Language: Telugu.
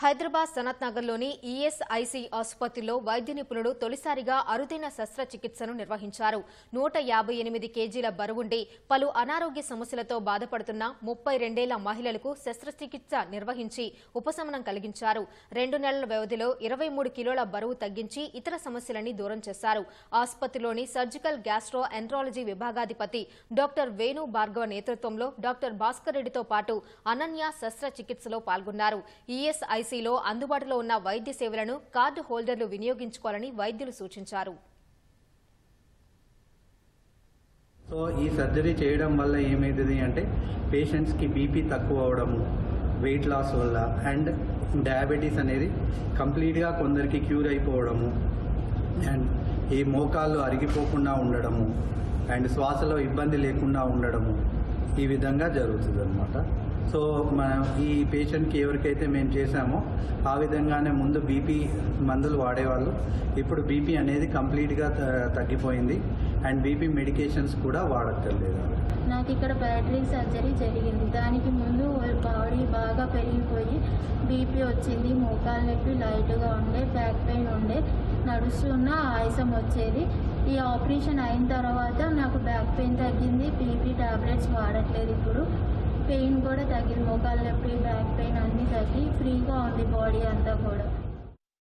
హైదరాబాద్ సనత్ నగర్లోని ఈఎస్ఐసి ఆసుపత్రిలో వైద్య నిపుణుడు తొలిసారిగా అరుదైన శస్త్రచికిత్సను నిర్వహించారు. నూట యాభై ఎనిమిది కేజీల బరువుండి పలు అనారోగ్య సమస్యలతో బాధపడుతున్న ముప్పై రెండేళ్ళ మహిళలకు శస్త్రచికిత్స నిర్వహించి ఉపశమనం కలిగించారు. రెండు నెలల వ్యవధిలో ఇరవై మూడు కిలోల బరువు తగ్గించి ఇతర సమస్యలని దూరం చేశారు. ఆసుపత్రిలోని సర్జికల్ గ్యాస్ట్రో ఎంట్రాలజీ విభాగాధిపతి డాక్టర్ వేణు భార్గవ నేతృత్వంలో డాక్టర్ భాస్కర్ రెడ్డితో పాటు అనన్య శస్త్రచికిత్సలో పాల్గొన్నారు. ఐసీలో అందుబాటులో ఉన్న వైద్య సేవలను కార్డు హోల్డర్లు వినియోగించుకోవాలని వైద్యులు సూచించారు. సో ఈ సర్జరీ చేయడం వల్ల ఏమవుతుంది అంటే పేషెంట్స్కి బీపీ తక్కువ అవడము వెయిట్ లాస్ వల్ల అండ్ డయాబెటీస్ అనేది కంప్లీట్గా కొందరికి క్యూర్ అయిపోవడము అండ్ ఈ మోకాళ్ళు అరిగిపోకుండా ఉండడము అండ్ శ్వాసలో ఇబ్బంది లేకుండా ఉండడము ఈ విధంగా జరుగుతుంది అనమాట సో మన ఈ పేషెంట్కి ఎవరికైతే మేము చేసామో ఆ విధంగానే ముందు బీపీ మందులు వాడేవాళ్ళు. ఇప్పుడు బీపీ అనేది కంప్లీట్గా త- తగ్గిపోయింది. అండ్ బీపీ మెడికేషన్స్ కూడా వాడక్కర్లేదు. నాకు ఇక్కడ బ్యాటరీ సర్జరీ జరిగింది. దానికి ముందు బాడీ బాగా పెరిగిపోయి బీపీ వచ్చింది. మోకాలు నొప్పి లైట్గా ఉండే బ్యాక్ పెయిన్ ఉండే నడుస్తున్న ఆయాసం వచ్చేది. ఈ ఆపరేషన్ అయిన తర్వాత నాకు బ్యాక్ పెయిన్ తగ్గింది. బీపీ టాబ్లెట్స్ వాడట్లేదు ఇప్పుడు. పెయిన్ కూడా తగ్గింది. మోకాళ్ళ నొప్పి బ్యాక్ పెయిన్ అన్నీ తగ్గి ఫ్రీగా ఉంది బాడీ అంతా కూడా.